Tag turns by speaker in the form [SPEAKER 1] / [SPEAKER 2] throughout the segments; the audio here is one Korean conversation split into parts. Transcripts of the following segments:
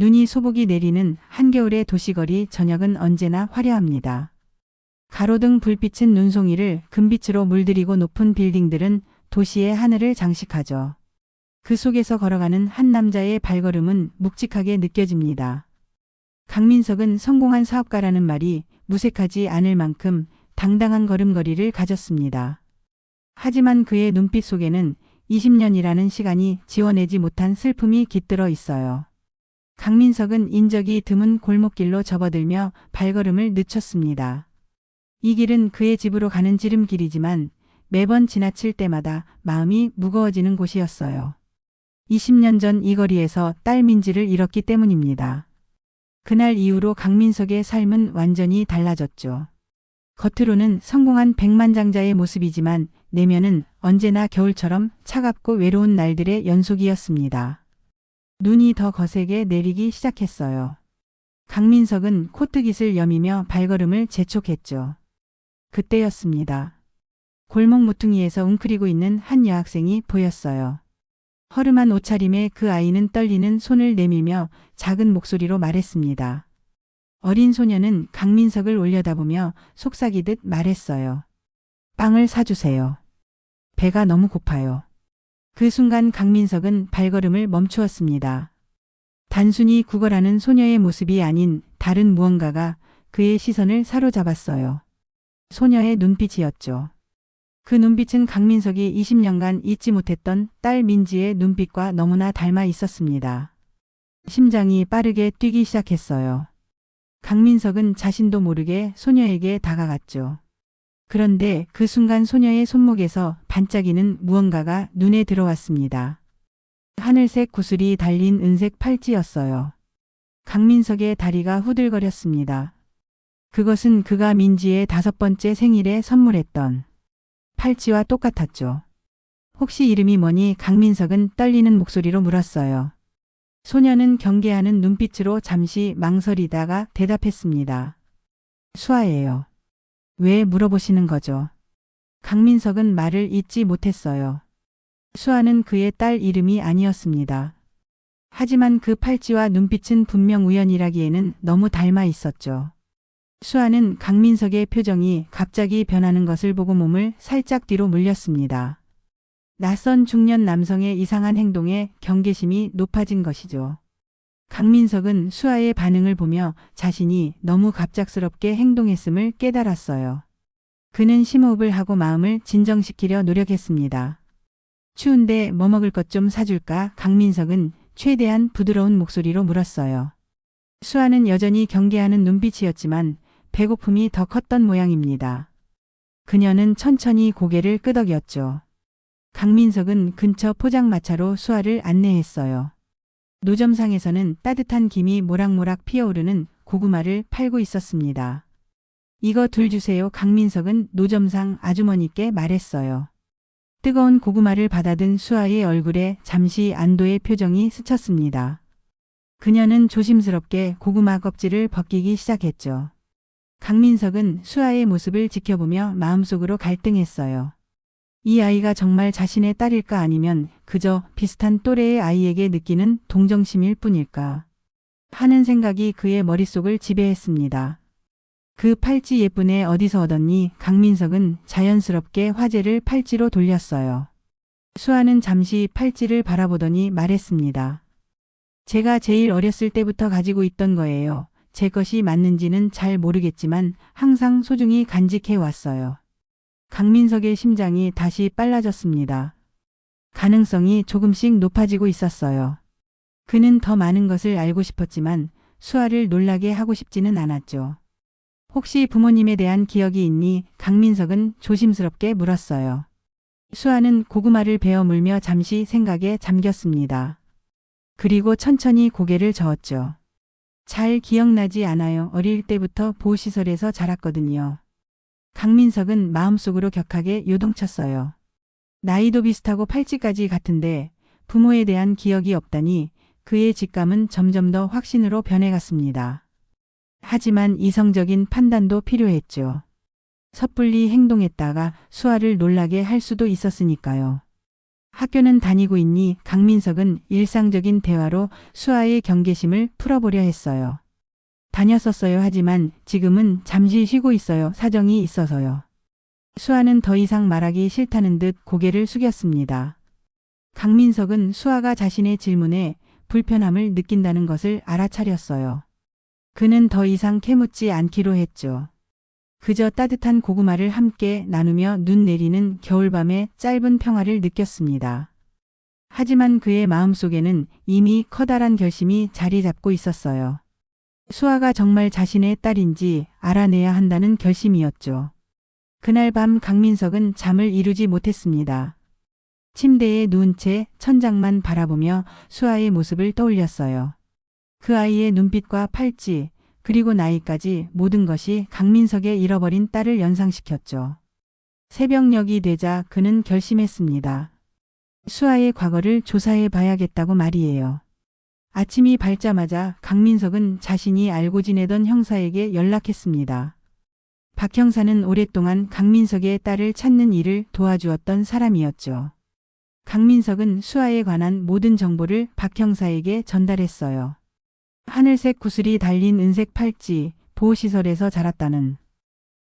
[SPEAKER 1] 눈이 소복이 내리는 한겨울의 도시거리 저녁은 언제나 화려합니다. 가로등 불빛은 눈송이를 금빛으로 물들이고 높은 빌딩들은 도시의 하늘을 장식하죠. 그 속에서 걸어가는 한 남자의 발걸음은 묵직하게 느껴집니다. 강민석은 성공한 사업가라는 말이 무색하지 않을 만큼 당당한 걸음걸이를 가졌습니다. 하지만 그의 눈빛 속에는 20년이라는 시간이 지워내지 못한 슬픔이 깃들어 있어요. 강민석은 인적이 드문 골목길로 접어들며 발걸음을 늦췄습니다. 이 길은 그의 집으로 가는 지름길이지만 매번 지나칠 때마다 마음이 무거워지는 곳이었어요. 20년 전 이 거리에서 딸 민지를 잃었기 때문입니다. 그날 이후로 강민석의 삶은 완전히 달라졌죠. 겉으로는 성공한 백만장자의 모습이지만 내면은 언제나 겨울처럼 차갑고 외로운 날들의 연속이었습니다. 눈이 더 거세게 내리기 시작했어요. 강민석은 코트깃을 여미며 발걸음을 재촉했죠. 그때였습니다. 골목 모퉁이에서 웅크리고 있는 한 여학생이 보였어요. 허름한 옷차림에 그 아이는 떨리는 손을 내밀며 작은 목소리로 말했습니다. 어린 소녀는 강민석을 올려다보며 속삭이듯 말했어요. 빵을 사주세요. 배가 너무 고파요. 그 순간 강민석은 발걸음을 멈추었습니다. 단순히 구걸하는 소녀의 모습이 아닌 다른 무언가가 그의 시선을 사로잡았어요. 소녀의 눈빛이었죠. 그 눈빛은 강민석이 20년간 잊지 못했던 딸 민지의 눈빛과 너무나 닮아 있었습니다. 심장이 빠르게 뛰기 시작했어요. 강민석은 자신도 모르게 소녀에게 다가갔죠. 그런데 그 순간 소녀의 손목에서 반짝이는 무언가가 눈에 들어왔습니다. 하늘색 구슬이 달린 은색 팔찌였어요. 강민석의 다리가 후들거렸습니다. 그것은 그가 민지의 다섯 번째 생일에 선물했던 팔찌와 똑같았죠. 혹시 이름이 뭐니 강민석은 떨리는 목소리로 물었어요. 소녀는 경계하는 눈빛으로 잠시 망설이다가 대답했습니다. 수아예요. 왜 물어보시는 거죠? 강민석은 말을 잇지 못했어요. 수아는 그의 딸 이름이 아니었습니다. 하지만 그 팔찌와 눈빛은 분명 우연이라기에는 너무 닮아 있었죠. 수아는 강민석의 표정이 갑자기 변하는 것을 보고 몸을 살짝 뒤로 물렸습니다. 낯선 중년 남성의 이상한 행동에 경계심이 높아진 것이죠. 강민석은 수아의 반응을 보며 자신이 너무 갑작스럽게 행동했음을 깨달았어요. 그는 심호흡을 하고 마음을 진정시키려 노력했습니다. 추운데 뭐 먹을 것 좀 사줄까? 강민석은 최대한 부드러운 목소리로 물었어요. 수아는 여전히 경계하는 눈빛이었지만 배고픔이 더 컸던 모양입니다. 그녀는 천천히 고개를 끄덕였죠. 강민석은 근처 포장마차로 수아를 안내했어요. 노점상에서는 따뜻한 김이 모락모락 피어오르는 고구마를 팔고 있었습니다. 이거 둘 주세요. 강민석은 노점상 아주머니께 말했어요. 뜨거운 고구마를 받아든 수아의 얼굴에 잠시 안도의 표정이 스쳤습니다. 그녀는 조심스럽게 고구마 껍질을 벗기기 시작했죠. 강민석은 수아의 모습을 지켜보며 마음속으로 갈등했어요. 이 아이가 정말 자신의 딸일까 아니면 그저 비슷한 또래의 아이에게 느끼는 동정심일 뿐일까 하는 생각이 그의 머릿속을 지배했습니다. 그 팔찌 예쁜애 어디서 얻었니? 강민석은 자연스럽게 화제를 팔찌로 돌렸어요. 수아는 잠시 팔찌를 바라보더니 말했습니다. 제가 제일 어렸을 때부터 가지고 있던 거예요. 제 것이 맞는지는 잘 모르겠지만 항상 소중히 간직해 왔어요. 강민석의 심장이 다시 빨라졌습니다. 가능성이 조금씩 높아지고 있었어요. 그는 더 많은 것을 알고 싶었지만 수아를 놀라게 하고 싶지는 않았죠. 혹시 부모님에 대한 기억이 있니? 강민석은 조심스럽게 물었어요. 수아는 고구마를 베어 물며 잠시 생각에 잠겼습니다. 그리고 천천히 고개를 저었죠. 잘 기억나지 않아요. 어릴 때부터 보호시설에서 자랐거든요. 강민석은 마음속으로 격하게 요동쳤어요. 나이도 비슷하고 팔찌까지 같은데 부모에 대한 기억이 없다니 그의 직감은 점점 더 확신으로 변해갔습니다. 하지만 이성적인 판단도 필요했죠. 섣불리 행동했다가 수아를 놀라게 할 수도 있었으니까요. 학교는 다니고 있니 강민석은 일상적인 대화로 수아의 경계심을 풀어보려 했어요. 다녔었어요 하지만 지금은 잠시 쉬고 있어요. 사정이 있어서요. 수아는 더 이상 말하기 싫다는 듯 고개를 숙였습니다. 강민석은 수아가 자신의 질문에 불편함을 느낀다는 것을 알아차렸어요. 그는 더 이상 캐묻지 않기로 했죠. 그저 따뜻한 고구마를 함께 나누며 눈 내리는 겨울밤의 짧은 평화를 느꼈습니다. 하지만 그의 마음속에는 이미 커다란 결심이 자리 잡고 있었어요. 수아가 정말 자신의 딸인지 알아내야 한다는 결심이었죠. 그날 밤 강민석은 잠을 이루지 못했습니다. 침대에 누운 채 천장만 바라보며 수아의 모습을 떠올렸어요. 그 아이의 눈빛과 팔찌, 그리고 나이까지 모든 것이 강민석의 잃어버린 딸을 연상시켰죠. 새벽녘이 되자 그는 결심했습니다. 수아의 과거를 조사해 봐야겠다고 말이에요. 아침이 밝자마자 강민석은 자신이 알고 지내던 형사에게 연락했습니다. 박 형사는 오랫동안 강민석의 딸을 찾는 일을 도와주었던 사람이었죠. 강민석은 수아에 관한 모든 정보를 박 형사에게 전달했어요. 하늘색 구슬이 달린 은색 팔찌, 보호시설에서 자랐다는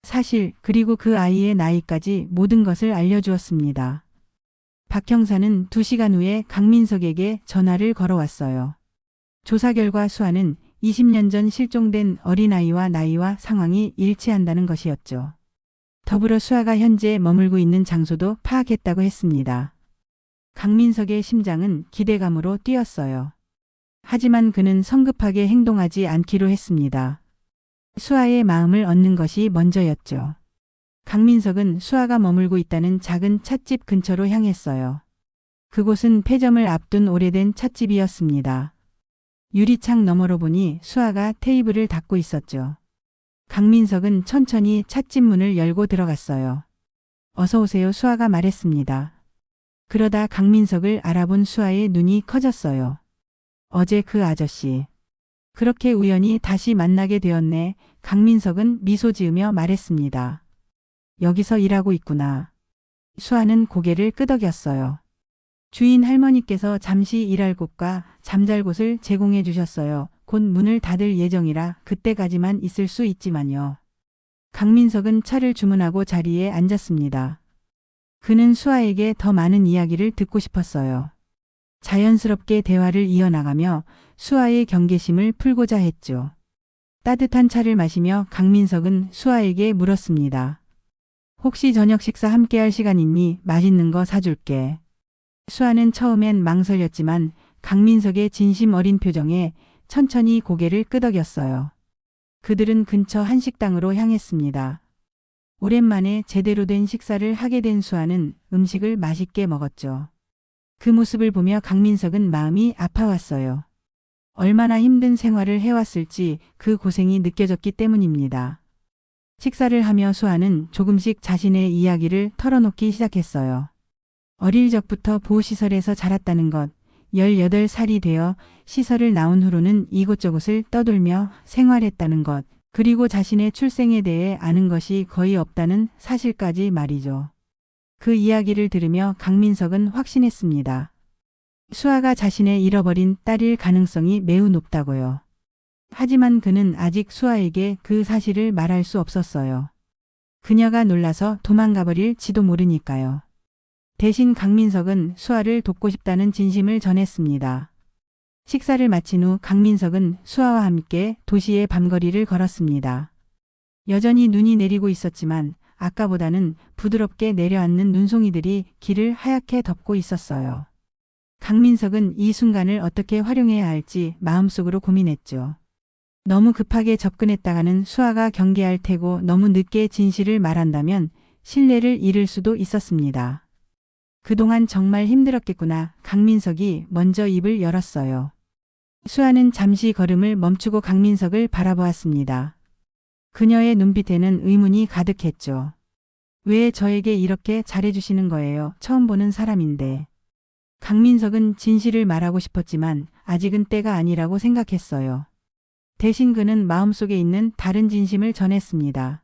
[SPEAKER 1] 사실, 그리고 그 아이의 나이까지 모든 것을 알려주었습니다. 박 형사는 두 시간 후에 강민석에게 전화를 걸어왔어요. 조사 결과 수아는 20년 전 실종된 어린아이와 나이와 상황이 일치한다는 것이었죠. 더불어 수아가 현재 머물고 있는 장소도 파악했다고 했습니다. 강민석의 심장은 기대감으로 뛰었어요. 하지만 그는 성급하게 행동하지 않기로 했습니다. 수아의 마음을 얻는 것이 먼저였죠. 강민석은 수아가 머물고 있다는 작은 찻집 근처로 향했어요. 그곳은 폐점을 앞둔 오래된 찻집이었습니다. 유리창 너머로 보니 수아가 테이블을 닦고 있었죠. 강민석은 천천히 찻집 문을 열고 들어갔어요. 어서 오세요 수아가 말했습니다. 그러다 강민석을 알아본 수아의 눈이 커졌어요. 어제 그 아저씨. 그렇게 우연히 다시 만나게 되었네. 강민석은 미소 지으며 말했습니다. 여기서 일하고 있구나. 수아는 고개를 끄덕였어요. 주인 할머니께서 잠시 일할 곳과 잠잘 곳을 제공해 주셨어요. 곧 문을 닫을 예정이라 그때까지만 있을 수 있지만요. 강민석은 차를 주문하고 자리에 앉았습니다. 그는 수아에게 더 많은 이야기를 듣고 싶었어요. 자연스럽게 대화를 이어나가며 수아의 경계심을 풀고자 했죠. 따뜻한 차를 마시며 강민석은 수아에게 물었습니다. 혹시 저녁 식사 함께 할 시간 있니? 맛있는 거 사줄게. 수아는 처음엔 망설였지만 강민석의 진심 어린 표정에 천천히 고개를 끄덕였어요. 그들은 근처 한식당으로 향했습니다. 오랜만에 제대로 된 식사를 하게 된 수아는 음식을 맛있게 먹었죠. 그 모습을 보며 강민석은 마음이 아파왔어요. 얼마나 힘든 생활을 해왔을지 그 고생이 느껴졌기 때문입니다. 식사를 하며 수아는 조금씩 자신의 이야기를 털어놓기 시작했어요. 어릴 적부터 보호시설에서 자랐다는 것, 18살이 되어 시설을 나온 후로는 이곳저곳을 떠돌며 생활했다는 것, 그리고 자신의 출생에 대해 아는 것이 거의 없다는 사실까지 말이죠. 그 이야기를 들으며 강민석은 확신했습니다. 수아가 자신의 잃어버린 딸일 가능성이 매우 높다고요. 하지만 그는 아직 수아에게 그 사실을 말할 수 없었어요. 그녀가 놀라서 도망가 버릴지도 모르니까요. 대신 강민석은 수아를 돕고 싶다는 진심을 전했습니다. 식사를 마친 후 강민석은 수아와 함께 도시의 밤거리를 걸었습니다. 여전히 눈이 내리고 있었지만 아까보다는 부드럽게 내려앉는 눈송이들이 길을 하얗게 덮고 있었어요. 강민석은 이 순간을 어떻게 활용해야 할지 마음속으로 고민했죠. 너무 급하게 접근했다가는 수아가 경계할 테고 너무 늦게 진실을 말한다면 신뢰를 잃을 수도 있었습니다. 그동안 정말 힘들었겠구나. 강민석이 먼저 입을 열었어요. 수아는 잠시 걸음을 멈추고 강민석을 바라보았습니다. 그녀의 눈빛에는 의문이 가득했죠. 왜 저에게 이렇게 잘해주시는 거예요? 처음 보는 사람인데. 강민석은 진실을 말하고 싶었지만 아직은 때가 아니라고 생각했어요. 대신 그는 마음속에 있는 다른 진심을 전했습니다.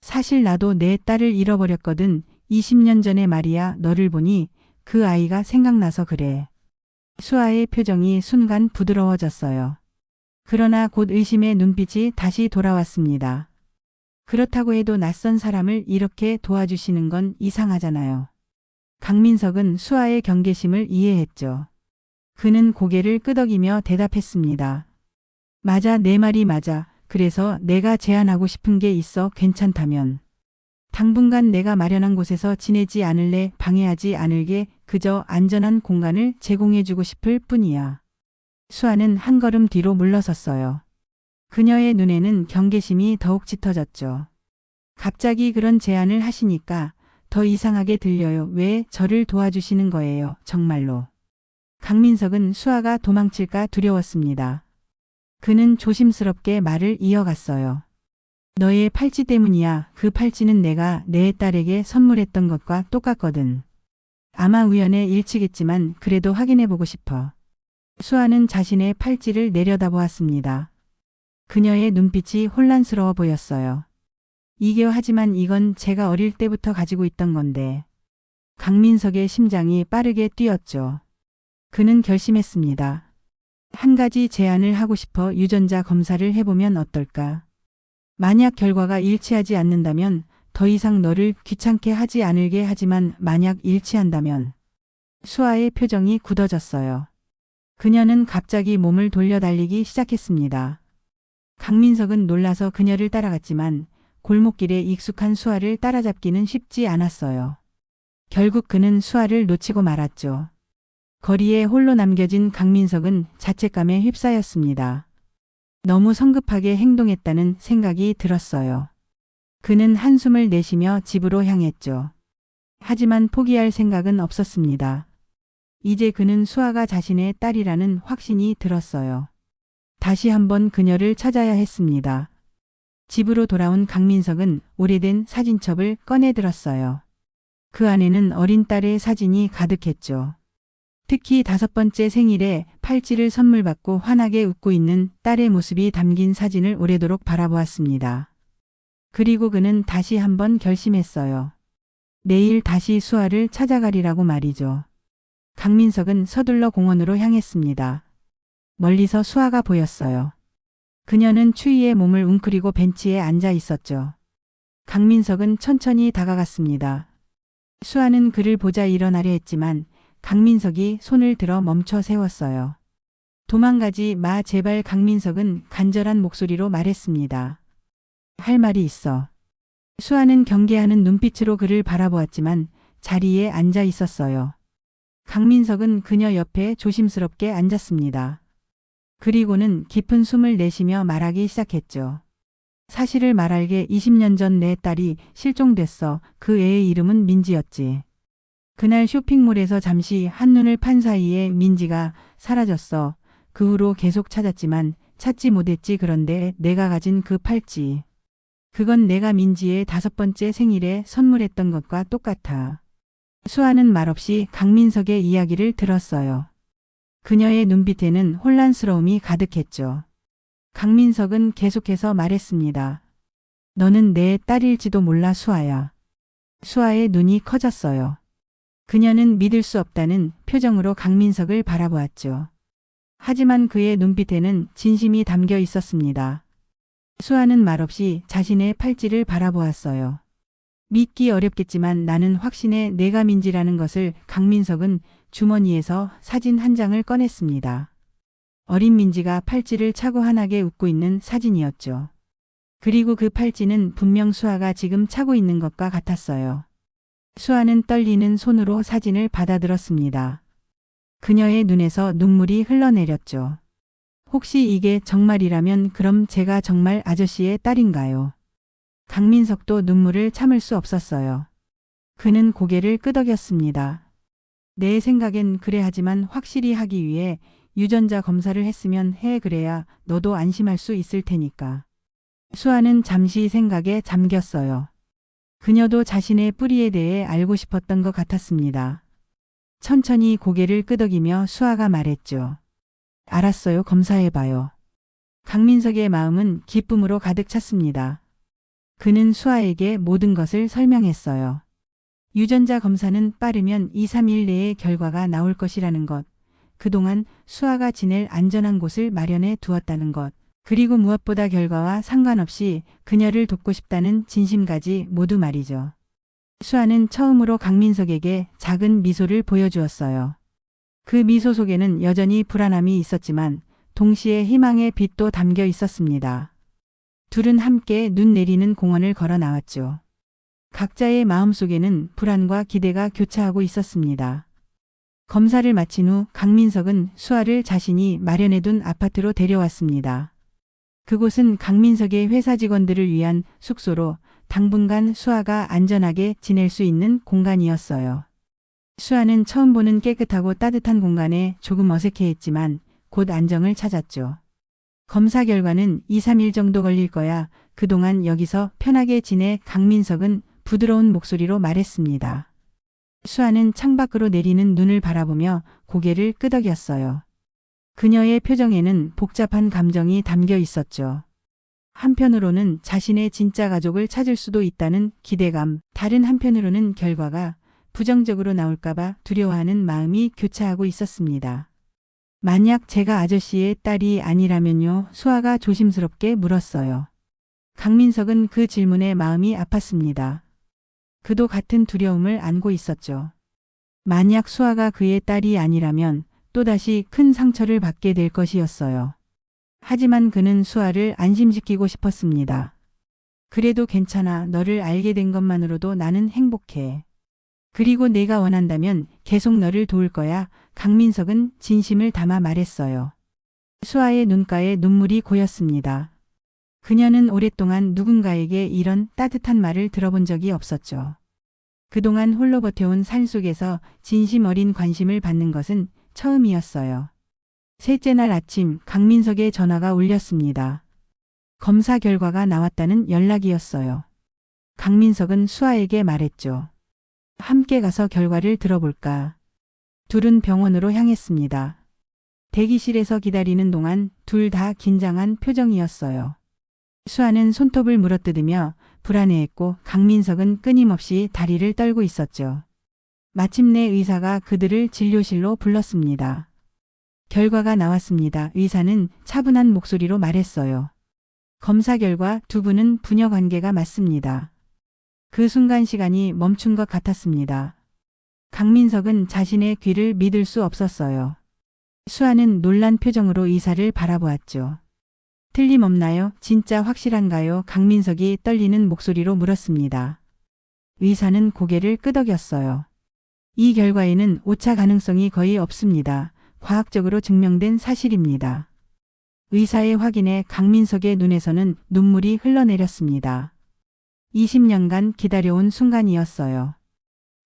[SPEAKER 1] 사실 나도 내 딸을 잃어버렸거든. 20년 전에 말이야 너를 보니 그 아이가 생각나서 그래. 수아의 표정이 순간 부드러워졌어요. 그러나 곧 의심의 눈빛이 다시 돌아왔습니다. 그렇다고 해도 낯선 사람을 이렇게 도와주시는 건 이상하잖아요. 강민석은 수아의 경계심을 이해했죠. 그는 고개를 끄덕이며 대답했습니다. 맞아, 내 말이 맞아. 그래서 내가 제안하고 싶은 게 있어 괜찮다면. 당분간 내가 마련한 곳에서 지내지 않을래 방해하지 않을게 그저 안전한 공간을 제공해주고 싶을 뿐이야. 수아는 한 걸음 뒤로 물러섰어요. 그녀의 눈에는 경계심이 더욱 짙어졌죠. 갑자기 그런 제안을 하시니까 더 이상하게 들려요. 왜 저를 도와주시는 거예요, 정말로. 강민석은 수아가 도망칠까 두려웠습니다. 그는 조심스럽게 말을 이어갔어요. 너의 팔찌 때문이야. 그 팔찌는 내가 내 딸에게 선물했던 것과 똑같거든. 아마 우연의 일치겠지만 그래도 확인해보고 싶어. 수아는 자신의 팔찌를 내려다보았습니다. 그녀의 눈빛이 혼란스러워 보였어요. 이게 하지만 이건 제가 어릴 때부터 가지고 있던 건데. 강민석의 심장이 빠르게 뛰었죠. 그는 결심했습니다. 한 가지 제안을 하고 싶어 유전자 검사를 해보면 어떨까? 만약 결과가 일치하지 않는다면 더 이상 너를 귀찮게 하지 않을게 하지만 만약 일치한다면 수아의 표정이 굳어졌어요. 그녀는 갑자기 몸을 돌려 달리기 시작했습니다. 강민석은 놀라서 그녀를 따라갔지만 골목길에 익숙한 수아를 따라잡기는 쉽지 않았어요. 결국 그는 수아를 놓치고 말았죠. 거리에 홀로 남겨진 강민석은 자책감에 휩싸였습니다. 너무 성급하게 행동했다는 생각이 들었어요. 그는 한숨을 내쉬며 집으로 향했죠. 하지만 포기할 생각은 없었습니다. 이제 그는 수아가 자신의 딸이라는 확신이 들었어요. 다시 한번 그녀를 찾아야 했습니다. 집으로 돌아온 강민석은 오래된 사진첩을 꺼내 들었어요. 그 안에는 어린 딸의 사진이 가득했죠. 특히 다섯 번째 생일에 팔찌를 선물 받고 환하게 웃고 있는 딸의 모습이 담긴 사진을 오래도록 바라보았습니다. 그리고 그는 다시 한번 결심했어요. 내일 다시 수아를 찾아가리라고 말이죠. 강민석은 서둘러 공원으로 향했습니다. 멀리서 수아가 보였어요. 그녀는 추위에 몸을 웅크리고 벤치에 앉아 있었죠. 강민석은 천천히 다가갔습니다. 수아는 그를 보자 일어나려 했지만 강민석이 손을 들어 멈춰 세웠어요. 도망가지 마 제발 강민석은 간절한 목소리로 말했습니다. 할 말이 있어. 수아는 경계하는 눈빛으로 그를 바라보았지만 자리에 앉아 있었어요. 강민석은 그녀 옆에 조심스럽게 앉았습니다. 그리고는 깊은 숨을 내쉬며 말하기 시작했죠. 사실을 말할게 20년 전 내 딸이 실종됐어. 그 애의 이름은 민지였지. 그날 쇼핑몰에서 잠시 한눈을 판 사이에 민지가 사라졌어. 그 후로 계속 찾았지만 찾지 못했지 그런데 내가 가진 그 팔찌. 그건 내가 민지의 다섯 번째 생일에 선물했던 것과 똑같아. 수아는 말없이 강민석의 이야기를 들었어요. 그녀의 눈빛에는 혼란스러움이 가득했죠. 강민석은 계속해서 말했습니다. 너는 내 딸일지도 몰라 수아야. 수아의 눈이 커졌어요. 그녀는 믿을 수 없다는 표정으로 강민석을 바라보았죠. 하지만 그의 눈빛에는 진심이 담겨 있었습니다. 수아는 말없이 자신의 팔찌를 바라보았어요. 믿기 어렵겠지만 나는 확신해 내가 민지라는 것을 강민석은 주머니에서 사진 한 장을 꺼냈습니다. 어린 민지가 팔찌를 차고 환하게 웃고 있는 사진이었죠. 그리고 그 팔찌는 분명 수아가 지금 차고 있는 것과 같았어요. 수아는 떨리는 손으로 사진을 받아들었습니다. 그녀의 눈에서 눈물이 흘러내렸죠. 혹시 이게 정말이라면 그럼 제가 정말 아저씨의 딸인가요? 강민석도 눈물을 참을 수 없었어요. 그는 고개를 끄덕였습니다. 내 생각엔 그래 하지만 확실히 하기 위해 유전자 검사를 했으면 해 그래야 너도 안심할 수 있을 테니까. 수아는 잠시 생각에 잠겼어요. 그녀도 자신의 뿌리에 대해 알고 싶었던 것 같았습니다. 천천히 고개를 끄덕이며 수아가 말했죠. 알았어요. 검사해봐요. 강민석의 마음은 기쁨으로 가득 찼습니다. 그는 수아에게 모든 것을 설명했어요. 유전자 검사는 빠르면 2, 3일 내에 결과가 나올 것이라는 것. 그동안 수아가 지낼 안전한 곳을 마련해 두었다는 것. 그리고 무엇보다 결과와 상관없이 그녀를 돕고 싶다는 진심까지 모두 말이죠. 수아는 처음으로 강민석에게 작은 미소를 보여주었어요. 그 미소 속에는 여전히 불안함이 있었지만 동시에 희망의 빛도 담겨 있었습니다. 둘은 함께 눈 내리는 공원을 걸어 나왔죠. 각자의 마음속에는 불안과 기대가 교차하고 있었습니다. 검사를 마친 후 강민석은 수아를 자신이 마련해둔 아파트로 데려왔습니다. 그곳은 강민석의 회사 직원들을 위한 숙소로 당분간 수아가 안전하게 지낼 수 있는 공간이었어요. 수아는 처음 보는 깨끗하고 따뜻한 공간에 조금 어색해했지만 곧 안정을 찾았죠. 검사 결과는 2, 3일 정도 걸릴 거야. 그동안 여기서 편하게 지내 강민석은 부드러운 목소리로 말했습니다. 수아는 창밖으로 내리는 눈을 바라보며 고개를 끄덕였어요. 그녀의 표정에는 복잡한 감정이 담겨 있었죠. 한편으로는 자신의 진짜 가족을 찾을 수도 있다는 기대감, 다른 한편으로는 결과가 부정적으로 나올까봐 두려워하는 마음이 교차하고 있었습니다. 만약 제가 아저씨의 딸이 아니라면요, 수아가 조심스럽게 물었어요. 강민석은 그 질문에 마음이 아팠습니다. 그도 같은 두려움을 안고 있었죠. 만약 수아가 그의 딸이 아니라면 또다시 큰 상처를 받게 될 것이었어요. 하지만 그는 수아를 안심시키고 싶었습니다. 그래도 괜찮아. 너를 알게 된 것만으로도 나는 행복해. 그리고 내가 원한다면 계속 너를 도울 거야. 강민석은 진심을 담아 말했어요. 수아의 눈가에 눈물이 고였습니다. 그녀는 오랫동안 누군가에게 이런 따뜻한 말을 들어본 적이 없었죠. 그동안 홀로 버텨온 산 속에서 진심 어린 관심을 받는 것은 처음이었어요. 셋째 날 아침 강민석의 전화가 울렸습니다. 검사 결과가 나왔다는 연락이었어요. 강민석은 수아에게 말했죠. 함께 가서 결과를 들어볼까. 둘은 병원으로 향했습니다. 대기실에서 기다리는 동안 둘 다 긴장한 표정이었어요. 수아는 손톱을 물어뜯으며 불안해했고 강민석은 끊임없이 다리를 떨고 있었죠. 마침내 의사가 그들을 진료실로 불렀습니다. 결과가 나왔습니다. 의사는 차분한 목소리로 말했어요. 검사 결과 두 분은 부녀 관계가 맞습니다. 그 순간 시간이 멈춘 것 같았습니다. 강민석은 자신의 귀를 믿을 수 없었어요. 수아는 놀란 표정으로 의사를 바라보았죠. 틀림없나요? 진짜 확실한가요? 강민석이 떨리는 목소리로 물었습니다. 의사는 고개를 끄덕였어요. 이 결과에는 오차 가능성이 거의 없습니다. 과학적으로 증명된 사실입니다. 의사의 확인에 강민석의 눈에서는 눈물이 흘러내렸습니다. 20년간 기다려온 순간이었어요.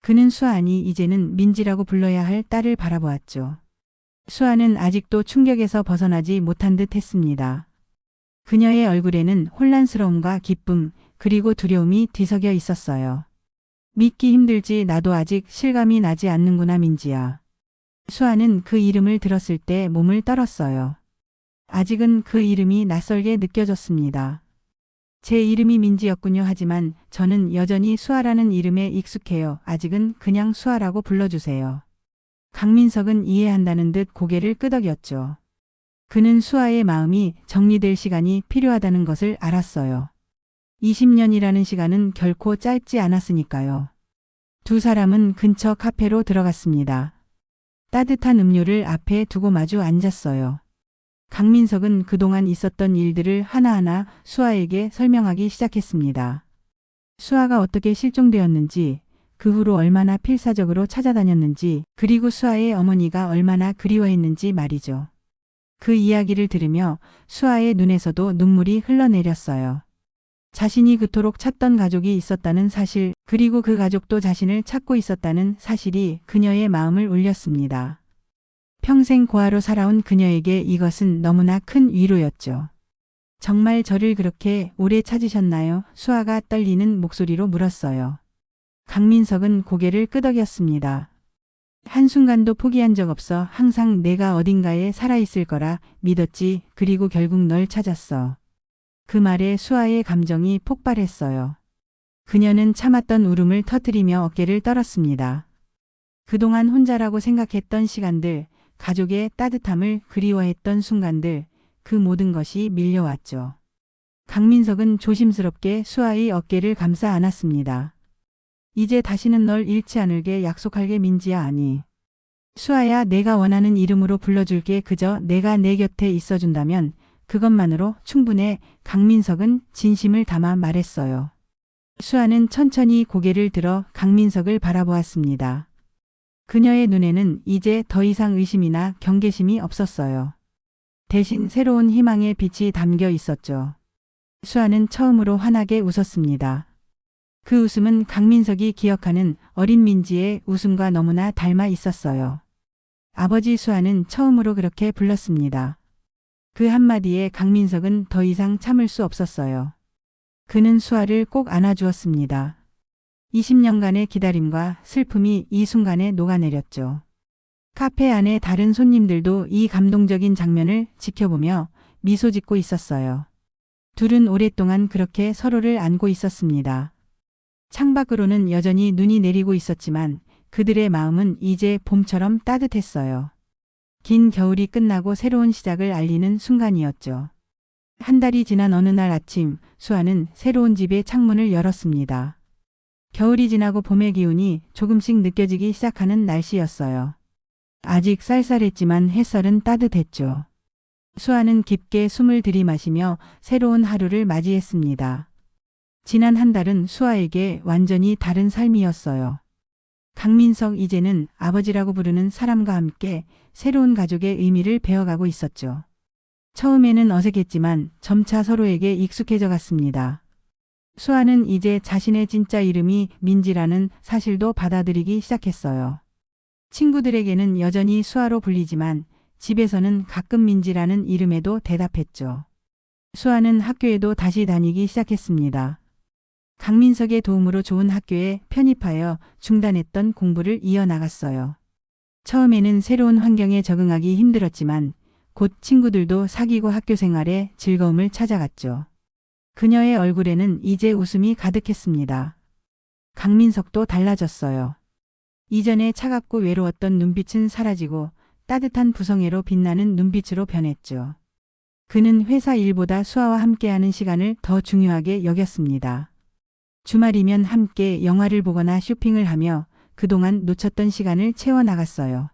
[SPEAKER 1] 그는 수아니 이제는 민지라고 불러야 할 딸을 바라보았죠. 수아는 아직도 충격에서 벗어나지 못한 듯 했습니다. 그녀의 얼굴에는 혼란스러움과 기쁨, 그리고 두려움이 뒤섞여 있었어요. 믿기 힘들지 나도 아직 실감이 나지 않는구나 민지야. 수아는 그 이름을 들었을 때 몸을 떨었어요. 아직은 그 이름이 낯설게 느껴졌습니다. 제 이름이 민지였군요. 하지만 저는 여전히 수아라는 이름에 익숙해요. 아직은 그냥 수아라고 불러주세요. 강민석은 이해한다는 듯 고개를 끄덕였죠. 그는 수아의 마음이 정리될 시간이 필요하다는 것을 알았어요. 20년이라는 시간은 결코 짧지 않았으니까요. 두 사람은 근처 카페로 들어갔습니다. 따뜻한 음료를 앞에 두고 마주 앉았어요. 강민석은 그동안 있었던 일들을 하나하나 수아에게 설명하기 시작했습니다. 수아가 어떻게 실종되었는지, 그 후로 얼마나 필사적으로 찾아다녔는지, 그리고 수아의 어머니가 얼마나 그리워했는지 말이죠. 그 이야기를 들으며 수아의 눈에서도 눈물이 흘러내렸어요. 자신이 그토록 찾던 가족이 있었다는 사실, 그리고 그 가족도 자신을 찾고 있었다는 사실이 그녀의 마음을 울렸습니다. 평생 고아로 살아온 그녀에게 이것은 너무나 큰 위로였죠. 정말 저를 그렇게 오래 찾으셨나요? 수아가 떨리는 목소리로 물었어요. 강민석은 고개를 끄덕였습니다. 한순간도 포기한 적 없어 항상 내가 어딘가에 살아있을 거라 믿었지 그리고 결국 널 찾았어. 그 말에 수아의 감정이 폭발했어요. 그녀는 참았던 울음을 터뜨리며 어깨를 떨었습니다. 그동안 혼자라고 생각했던 시간들, 가족의 따뜻함을 그리워했던 순간들, 그 모든 것이 밀려왔죠. 강민석은 조심스럽게 수아의 어깨를 감싸 안았습니다. 이제 다시는 널 잃지 않을게 약속할게 민지야 아니. 수아야 내가 원하는 이름으로 불러줄게 그저 내가 내 곁에 있어준다면 그것만으로 충분해 강민석은 진심을 담아 말했어요. 수아는 천천히 고개를 들어 강민석을 바라보았습니다. 그녀의 눈에는 이제 더 이상 의심이나 경계심이 없었어요. 대신 새로운 희망의 빛이 담겨 있었죠. 수아는 처음으로 환하게 웃었습니다. 그 웃음은 강민석이 기억하는 어린 민지의 웃음과 너무나 닮아 있었어요. 아버지 수아는 처음으로 그렇게 불렀습니다. 그 한마디에 강민석은 더 이상 참을 수 없었어요. 그는 수아를 꼭 안아주었습니다. 20년간의 기다림과 슬픔이 이 순간에 녹아내렸죠. 카페 안에 다른 손님들도 이 감동적인 장면을 지켜보며 미소 짓고 있었어요. 둘은 오랫동안 그렇게 서로를 안고 있었습니다. 창밖으로는 여전히 눈이 내리고 있었지만 그들의 마음은 이제 봄처럼 따뜻했어요. 긴 겨울이 끝나고 새로운 시작을 알리는 순간이었죠. 한 달이 지난 어느 날 아침 수아는 새로운 집의 창문을 열었습니다. 겨울이 지나고 봄의 기운이 조금씩 느껴지기 시작하는 날씨였어요. 아직 쌀쌀했지만 햇살은 따뜻했죠. 수아는 깊게 숨을 들이마시며 새로운 하루를 맞이했습니다. 지난 한 달은 수아에게 완전히 다른 삶이었어요. 강민석 이제는 아버지라고 부르는 사람과 함께 새로운 가족의 의미를 배워가고 있었죠. 처음에는 어색했지만 점차 서로에게 익숙해져 갔습니다. 수아는 이제 자신의 진짜 이름이 민지라는 사실도 받아들이기 시작했어요. 친구들에게는 여전히 수아로 불리지만 집에서는 가끔 민지라는 이름에도 대답했죠. 수아는 학교에도 다시 다니기 시작했습니다. 강민석의 도움으로 좋은 학교에 편입하여 중단했던 공부를 이어나갔어요. 처음에는 새로운 환경에 적응하기 힘들었지만 곧 친구들도 사귀고 학교 생활에 즐거움을 찾아갔죠. 그녀의 얼굴에는 이제 웃음이 가득했습니다. 강민석도 달라졌어요. 이전에 차갑고 외로웠던 눈빛은 사라지고 따뜻한 부성애로 빛나는 눈빛으로 변했죠. 그는 회사 일보다 수아와 함께하는 시간을 더 중요하게 여겼습니다. 주말이면 함께 영화를 보거나 쇼핑을 하며 그동안 놓쳤던 시간을 채워나갔어요.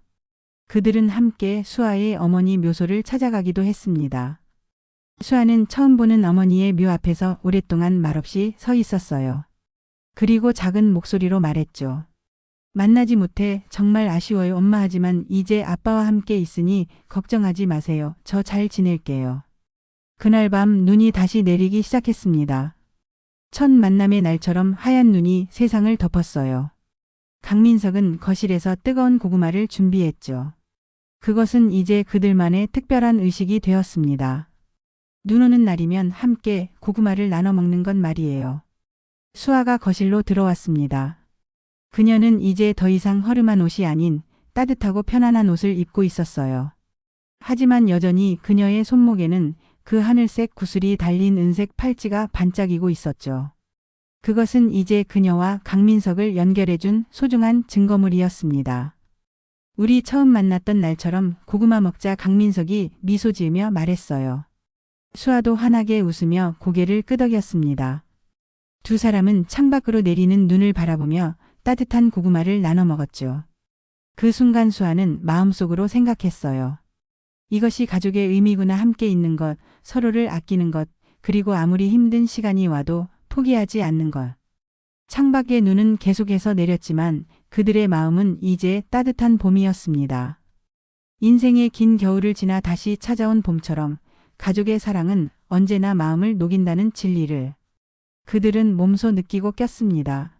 [SPEAKER 1] 그들은 함께 수아의 어머니 묘소를 찾아가기도 했습니다. 수아는 처음 보는 어머니의 묘 앞에서 오랫동안 말없이 서 있었어요. 그리고 작은 목소리로 말했죠. 만나지 못해 정말 아쉬워요 엄마 하지만 이제 아빠와 함께 있으니 걱정하지 마세요. 저 잘 지낼게요. 그날 밤 눈이 다시 내리기 시작했습니다. 첫 만남의 날처럼 하얀 눈이 세상을 덮었어요. 강민석은 거실에서 뜨거운 고구마를 준비했죠. 그것은 이제 그들만의 특별한 의식이 되었습니다. 눈 오는 날이면 함께 고구마를 나눠 먹는 건 말이에요. 수아가 거실로 들어왔습니다. 그녀는 이제 더 이상 허름한 옷이 아닌 따뜻하고 편안한 옷을 입고 있었어요. 하지만 여전히 그녀의 손목에는 그 하늘색 구슬이 달린 은색 팔찌가 반짝이고 있었죠. 그것은 이제 그녀와 강민석을 연결해준 소중한 증거물이었습니다. 우리 처음 만났던 날처럼 고구마 먹자 강민석이 미소 지으며 말했어요. 수아도 환하게 웃으며 고개를 끄덕였습니다. 두 사람은 창밖으로 내리는 눈을 바라보며 따뜻한 고구마를 나눠 먹었죠. 그 순간 수아는 마음속으로 생각했어요. 이것이 가족의 의미구나 함께 있는 것, 서로를 아끼는 것, 그리고 아무리 힘든 시간이 와도 포기하지 않는 것. 창밖의 눈은 계속해서 내렸지만 그들의 마음은 이제 따뜻한 봄이었습니다. 인생의 긴 겨울을 지나 다시 찾아온 봄처럼 가족의 사랑은 언제나 마음을 녹인다는 진리를 그들은 몸소 느끼고 꼈습니다.